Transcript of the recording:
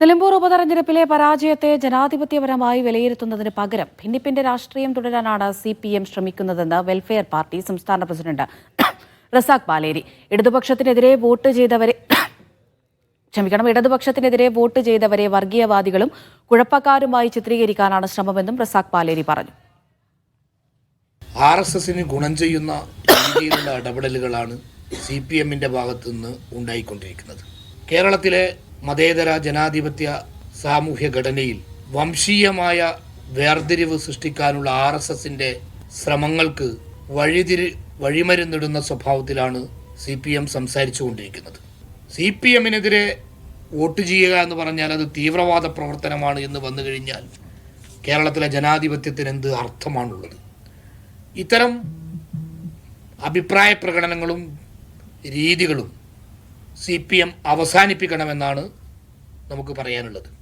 നിലമ്പൂർ ഉപതെരഞ്ഞെടുപ്പിലെ പരാജയത്തെ ജനാധിപത്യപരമായി വിലയിരുത്തുന്നതിന് പകരം ഭിന്നിപ്പിന്റെ രാഷ്ട്രീയം തുടരാനാണ് സി പി എം ശ്രമിക്കുന്നതെന്ന് വെൽഫെയർ പാർട്ടി സംസ്ഥാന പ്രസിഡന്റ് റസാഖ് പാലേരി. ഇടതുപക്ഷത്തിനെതിരെ വോട്ട് ചെയ്തവരെ ക്ഷമിക്കണം ഇടതുപക്ഷത്തിനെതിരെ വോട്ട് ചെയ്തവരെ വർഗീയവാദികളും കുഴപ്പക്കാരുമായി ചിത്രീകരിക്കാനാണ് ശ്രമമെന്നും റസാഖ് പാലേരി പറഞ്ഞു. ആർ എസ് എസിന് ഗുണം ചെയ്യുന്ന ഇടപെടലുകളാണ് സി പി എമ്മിന്റെ ഭാഗത്തുനിന്ന് ഉണ്ടായിക്കൊണ്ടിരിക്കുന്നത്. കേരളത്തിലെ മതേതര ജനാധിപത്യ സാമൂഹ്യ ഘടനയിൽ വംശീയമായ വേർതിരിവ് സൃഷ്ടിക്കാനുള്ള ആർ എസ് എസിന്റെ ശ്രമങ്ങൾക്ക് വഴിതിരി വഴിമരുന്നിടുന്ന സ്വഭാവത്തിലാണ് സി പി എം സംസാരിച്ചു കൊണ്ടിരിക്കുന്നത് സി പി എമ്മിനെതിരെ വോട്ട് ചെയ്യുക എന്ന് പറഞ്ഞാൽ അത് തീവ്രവാദ പ്രവർത്തനമാണ് എന്ന് വന്നു കഴിഞ്ഞാൽ കേരളത്തിലെ ജനാധിപത്യത്തിന് എന്ത് അർത്ഥമാണുള്ളത്? ഇത്തരം അഭിപ്രായ പ്രകടനങ്ങളും രീതികളും സി പി എം അവസാനിപ്പിക്കണമെന്നാണ് നമുക്ക് പറയാനുള്ളത്.